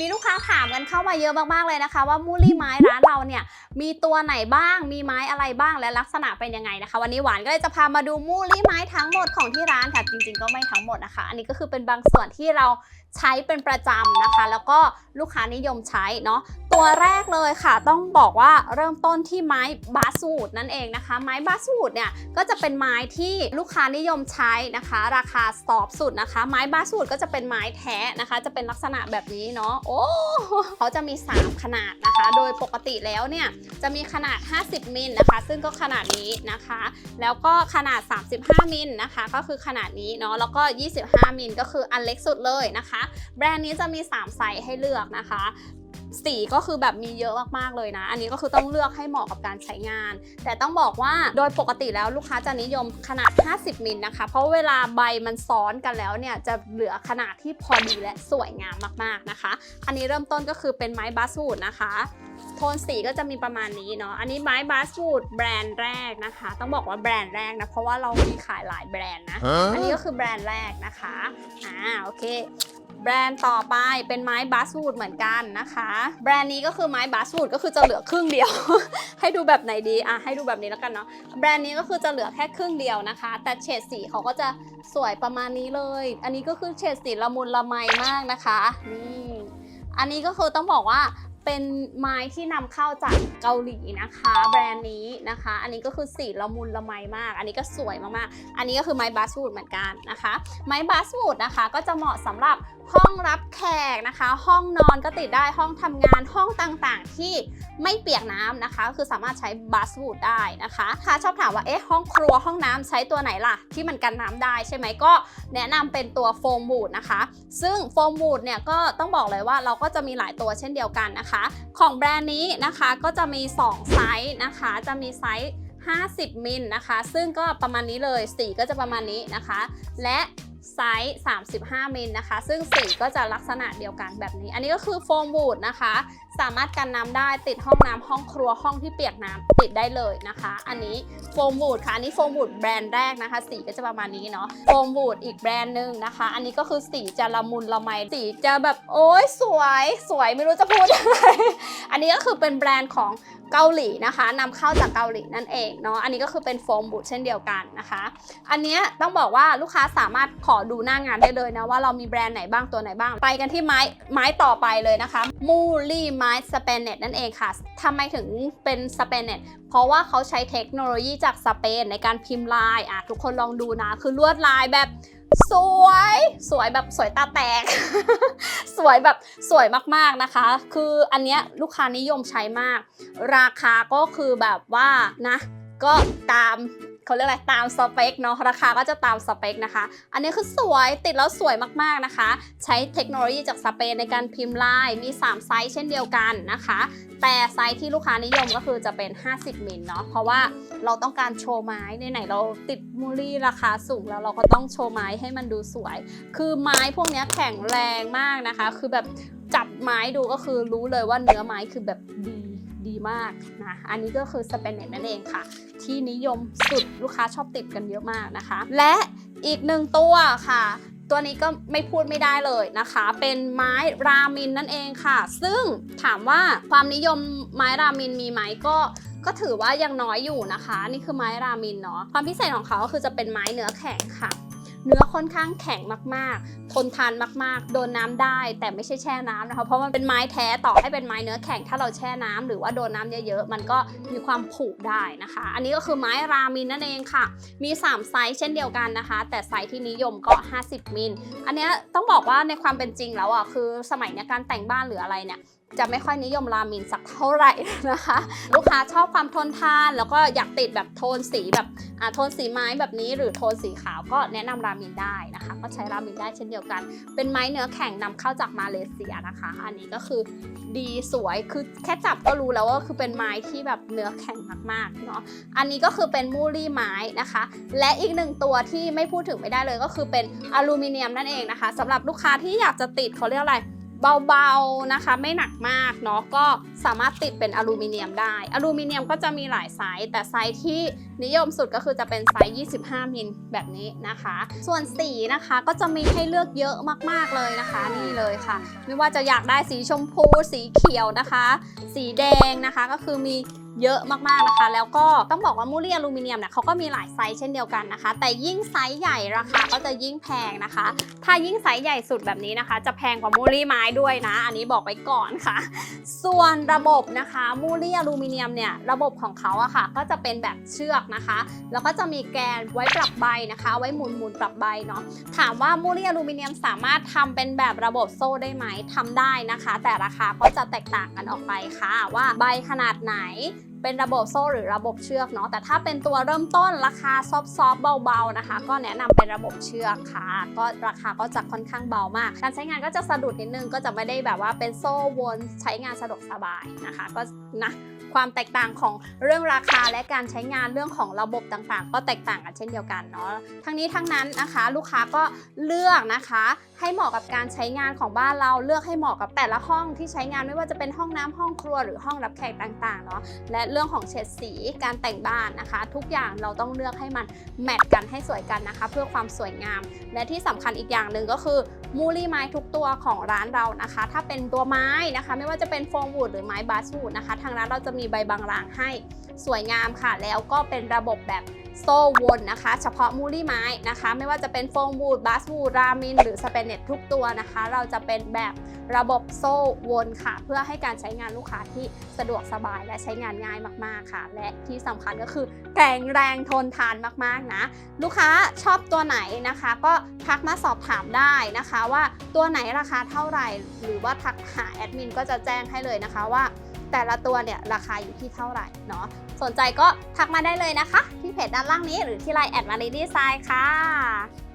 มีลูกค้าถามกันเข้ามาเยอะมากๆเลยนะคะ ว่ามูลี่ไม้ร้านเราเนี่ยมีตัวไหนบ้าง มีไม้อะไรบ้างและลักษณะเป็นยังไงนะคะ วันนี้หวานก็เลยจะพามาดูมูลี่ไม้ทั้งหมดของที่ร้านค่ะจริง ๆ ก็ไม่ทั้งหมดนะคะ อันนี้ก็คือเป็นบางส่วนที่เรา ใช้เป็นประจำนะคะ แล้วก็ลูกค้านิยมใช้เนาะตัวแรกเลยค่ะ ต้องบอกว่าเริ่มต้นที่ไม้บาสูดนั่นเองนะคะ ไม้บาสูดเนี่ยก็จะเป็นไม้ที่ลูกค้านิยมใช้นะคะ ราคาสตอบสุดนะคะ ไม้บาสูดก็จะเป็นไม้แท้นะคะ จะเป็นลักษณะแบบนี้เนาะโอ้เขาจะมี 3 ขนาดนะคะ โดยปกติแล้วเนี่ยจะมีขนาด 50 มิลนะคะ ซึ่งก็ขนาดนี้นะคะ แล้วก็ขนาด 35 มิลนะคะ ก็คือขนาดนี้เนาะแล้วก็ 25 มิลก็คืออันเล็กสุดเลยนะคะแบรนด์นี้จะมี 3 ไซส์ให้เลือกนะคะสีก็คือแบบมีเยอะมากๆเลยนะ อันนี้ก็คือต้องเลือกให้เหมาะกับการใช้งาน แต่ต้องบอกว่าโดยปกติแล้วลูกค้าจะนิยมขนาด 50 มิลนะคะ เพราะเวลาใบมันซ้อนกันแล้วเนี่ยจะเหลือขนาดที่พอดีและสวยงามมากๆนะคะ อันนี้เริ่มต้นก็คือเป็นไม้บาสวูดนะคะ โทนสีก็จะมีประมาณนี้เนาะ อันนี้ไม้บาสวูดแบรนด์แรกนะคะ ต้องบอกว่าแบรนด์แรกนะ เพราะว่าเรามีขายหลายแบรนด์นะ อันนี้ก็คือแบรนด์แรกนะคะ อ่า โอเค แบรนด์ต่อไปเป็นไม้บาสวูดเหมือนกันนะคะ แบรนด์นี้ก็คือไม้บาสวูดก็คือจะเหลือครึ่งเดียว ให้ดูแบบไหนดีอะให้ดูแบบนี้แล้วกันเนาะแบรนด์นี้ก็คือจะเหลือแค่ครึ่งเดียวนะคะ แต่เฉดสีเขาก็จะสวยประมาณนี้เลย อันนี้ก็คือเฉดสีละมุนละไมมากนะคะนี่อันนี้ก็คือต้องบอกว่า เป็นไม้ที่นำเข้าจากเกาหลีนะคะ แบรนด์นี้นะคะ อันนี้ก็คือสีละมุนละไมมาก อันนี้ก็สวยมากๆ อันนี้ก็คือไม้บาสวูดเหมือนกันนะคะ ไม้บาสวูดนะคะ ก็จะเหมาะสำหรับห้องรับแขกนะคะ ห้องนอนก็ติดได้ห้องทำงานห้องต่างๆ ที่ไม่เปียกน้ำนะคะก็คือสามารถใช้บาสวูดได้นะคะค่ะชอบถามว่าเอ๊ะห้องครัวห้องน้ำใช้ตัวไหนล่ะ ที่มันกันน้ำได้ใช่ไหมก็แนะนำเป็นตัวโฟมบูดนะคะ ซึ่งโฟมบูดเนี่ยก็ต้องบอกเลยว่าเราก็จะมีหลายตัวเช่นเดียวกันนะคะของแบรนด์นี้นะคะก็จะมี 2 ไซส์นะคะ จะมีไซส์ 50 มิลนะคะ ซึ่งก็ประมาณนี้เลย สีก็จะประมาณนี้นะคะ และไซส์ 35มิลนะคะ ซึ่งสีก็จะลักษณะเดียวกันแบบนี้ อันนี้ก็คือโฟมบูดนะคะ สามารถกันน้ำได้ติดห้องน้ำห้องครัวห้องที่เปียกน้ำติดได้เลยนะคะ อันนี้โฟมบูดค่ะ อันนี้โฟมบูดแบรนด์แรกนะคะ สีก็จะประมาณนี้เนาะโฟมบูดอีกแบรนด์หนึ่งนะคะ อันนี้ก็คือสีจะละมุนละไมสีจะแบบโอ้ยสวยสวยไม่รู้จะพูดยังไงอันนี้ก็คือเป็นแบรนด์ของเกาหลีนะคะนำเข้าจากเกาหลีนั่นเองเนาะอันนี้ก็คือเป็นโฟมบูดเช่นเดียวกันนะคะ อันนี้ต้องบอกว่าลูกค้าสามารถขอดูหน้างานได้เลยนะว่าเรามีแบรนด์ไหนบ้างตัวไหนบ้าง ไปกันที่ไม้ไม้ต่อไปเลยนะคะมูลี่ไมสเปนเน็ตนั่นเองค่ะทำไมถึงเป็นสเปนเน็ตเพราะว่าเขาใช้เทคโนโลยีจากสเปนในการพิมพ์ลายอะทุกคนลองดูนะ คือลวดลายแบบสวย สวยแบบสวยตาแตก สวยแบบสวยมากๆนะคะ คืออันเนี้ยลูกค้านิยมใช้มาก ราคาก็คือแบบว่านะ ก็ตาม เขาเรียกอะไรตามสเปคเนาะราคาก็จะตามสเปคนะคะ อันนี้คือสวยติดแล้วสวยมากๆนะคะ ใช้เทคโนโลยีจากสเปนในการพิมพ์ลายมี 3 ไซส์เช่นเดียวกันนะคะ แต่ไซส์ที่ลูกค้านิยมก็คือจะเป็น 50มิลเนาะเพราะว่าเราต้องการโชว์ไม้ในไหนเราติดมูลี่ราคาสูงแล้วเราก็ต้องโชว์ไม้ให้มันดูสวย คือไม้พวกนี้แข็งแรงมากนะคะ คือแบบจับไม้ดูก็คือรู้เลยว่าเนื้อไม้คือแบบดี ดีมากนะอันนี้ก็คือสเปนเน็ตนั่นเองค่ะ ที่นิยมสุดลูกค้าชอบติดกันเยอะมากนะคะ และอีกหนึ่งตัวค่ะ ตัวนี้ก็ไม่พูดไม่ได้เลยนะคะ เป็นไม้รามินนั่นเองค่ะ ซึ่งถามว่าความนิยมไม้รามินมีไหมก็ก็ถือว่ายังน้อยอยู่นะคะ นี่คือไม้รามินเนาะความพิเศษของเขาก็คือจะเป็นไม้เนื้อแข็งค่ะ เนื้อค่อนข้างแข็งมากๆ ทนทานมากๆ โดนน้ำได้ แต่ไม่ใช่แช่น้ำนะคะ เพราะมันเป็นไม้แท้ต่อให้เป็นไม้เนื้อแข็งถ้าเราแช่น้ำหรือว่าโดนน้ำเยอะๆ มันก็มีความผุได้นะคะ อันนี้ก็คือไม้รามินนั่นเองค่ะ มี 3 ไซส์เช่นเดียวกันนะคะ แต่ไซส์ที่นิยมก็ 50 มิล อันนี้ต้องบอกว่าในความเป็นจริงแล้วอะคือสมัยนี้การแต่งบ้านหรืออะไรเนี่ย จะไม่ค่อยนิยมรามินสักเท่าไหร่นะคะ ลูกค้าชอบความทนทานแล้วก็อยากติดแบบโทนสีแบบอ่าโทนสีไม้แบบนี้หรือโทนสีขาวก็แนะนำรามินได้นะคะ ก็ใช้รามินได้เช่นเดียวกัน เป็นไม้เนื้อแข็งนำเข้าจากมาเลเซียนะคะ อันนี้ก็คือดีสวยคือแค่จับก็รู้แล้วว่าคือเป็นไม้ที่แบบเนื้อแข็งมากๆเนาะอันนี้ก็คือเป็นมูลี่ไม้นะคะ และอีกหนึ่งตัวที่ไม่พูดถึงไม่ได้เลยก็คือเป็นอลูมิเนียมนั่นเองนะคะสำหรับลูกค้าที่อยากจะติดเขาเรียกอะไร เบาๆนะคะ ไม่หนักมากเนาะก็สามารถติดเป็นอลูมิเนียมได้ อลูมิเนียมก็จะมีหลายไซส์แต่ไซส์ที่นิยมสุดก็คือจะเป็นไซส์ 25 มิลแบบนี้นะคะ ส่วนสีนะคะก็จะมีให้เลือกเยอะมากๆเลยนะคะนี่เลยค่ะ ไม่ว่าจะอยากได้สีชมพู สีเขียวนะคะ สีแดงนะคะก็คือมี เยอะมากๆนะคะ แล้วก็ต้องบอกว่ามูลี่อลูมิเนียมเนี่ยเขาก็มีหลายไซส์เช่นเดียวกันนะคะ แต่ยิ่งไซส์ใหญ่ราคาก็จะยิ่งแพงนะคะ ถ้ายิ่งไซส์ใหญ่สุดแบบนี้นะคะ จะแพงกว่ามูลี่ไม้ด้วยนะ อันนี้บอกไว้ก่อนค่ะ ส่วนระบบนะคะมูลี่อลูมิเนียมเนี่ยระบบของเขาอะค่ะ ก็จะเป็นแบบเชือกนะคะ แล้วก็จะมีแกนไว้ปรับใบนะคะ ไว้หมุนหมุนปรับใบเนาะถามว่ามูลี่อลูมิเนียมสามารถทำเป็นแบบระบบโซ่ได้ไหมทำได้นะคะ แต่ราคาก็จะแตกต่างกันออกไปค่ะว่าใบขนาดไหน เป็นระบบโซ่หรือระบบเชือกเนาะแต่ถ้าเป็นตัวเริ่มต้นราคาซอฟต์ๆเบาๆนะคะ ก็แนะนำเป็นระบบเชือกค่ะ ก็ราคาก็จะค่อนข้างเบามาก การใช้งานก็จะสะดุดนิดนึงก็จะไม่ได้แบบว่าเป็นโซ่วนใช้งานสะดวกสบายนะคะ ก็นะ ความแตกต่างของเรื่องราคาและการใช้งานเรื่องของระบบต่างๆ ก็แตกต่างกันเช่นเดียวกันเนาะทั้งนี้ทั้งนั้นนะคะ ลูกค้าก็เลือกนะคะ ให้เหมาะกับการใช้งานของบ้านเราเลือกให้เหมาะกับแต่ละห้องที่ใช้งานไม่ว่าจะเป็นห้องน้ำห้องครัวหรือห้องรับแขกต่างๆเนาะและเรื่องของเฉดสีการแต่งบ้านนะคะ ทุกอย่างเราต้องเลือกให้มันแมทกันให้สวยกันนะคะ เพื่อความสวยงาม และที่สำคัญอีกอย่างหนึ่งก็คือมูลี่ไม้ทุกตัวของร้านเรานะคะ ถ้าเป็นตัวไม้นะคะ ไม่ว่าจะเป็นโฟมวูดหรือไม้บาสวูดนะคะ ทางร้านเราจะมีใบบางรางให้สวยงามค่ะ แล้วก็เป็นระบบแบบโซ่วนนะคะ เฉพาะมูลี่ไม้นะคะ ไม่ว่าจะเป็นโฟมวูดบาสวูดรามิน หรือสเปนเน็ตทุกตัวนะคะ เราจะเป็นแบบระบบโซ่วนค่ะ เพื่อให้การใช้งานลูกค้าที่สะดวกสบายและใช้งานง่ายมากๆค่ะ และที่สำคัญก็คือแข็งแรงทนทานมากๆนะ ลูกค้าชอบตัวไหนนะคะ ก็ทักมาสอบถามได้นะคะ ว่าตัวไหนราคาเท่าไหร่ หรือว่าทักหาแอดมินก็จะแจ้งให้เลยนะคะว่า แต่ละตัวเนี่ยราคาอยู่ที่เท่าไหร่เนาะสนใจก็ทักมาได้เลยนะคะ ที่เพจด้านล่างนี้หรือที่ไลน์แอดมาลีดีไซน์ค่ะ